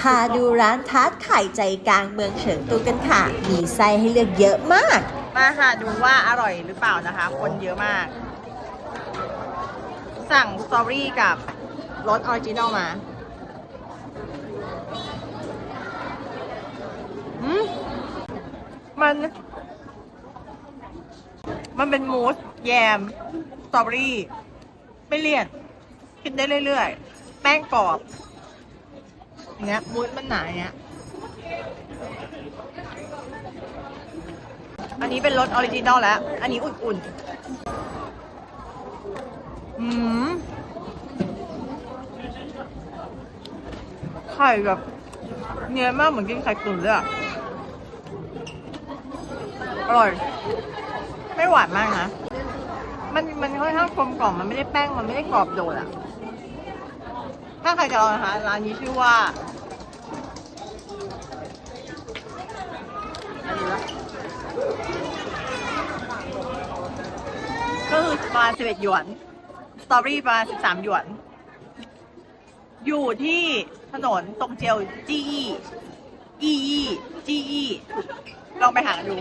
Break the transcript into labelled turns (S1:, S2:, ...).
S1: พาดูร้านทาร์ตไข่ใจกลางเมืองเฉิงตูกันค่ะ มีไส้ให้เลือกเยอะมาก
S2: มาค่ะดูว่าอร่อยหรือเปล่านะคะ คนเยอะมาก สั่งสตรอเบอรี่กับรสออริจินอลมาอืมมัน มันเป็นมูสแยมสตรอเบอรี่ ไม่เลี่ยน กินได้เรื่อยๆ แป้งกรอบ อย่างเงี้ยมูสมันหนาอย่างเงี้ย อันนี้เป็นรสออริจินอลแล้ว อันนี้อุ่นๆ อืมไข่แบบเนียนมากเหมือนกินไข่ตุ๋นเลยอะ อร่อย ไม่หวานมากนะ มันมันค่อนข้างกลมกล่อม มันไม่ได้แป้ง มันไม่ได้กรอบโดดอะ ถ้าใครจะลองนะคะร้านนี้ชื่อว่าก็คือประมาณ11 หยวน สตอรี่ประมาณ13 หยวน อยู่ที่ถนนตรงเจียวจีอีอี อี จีอีลองไปหาดู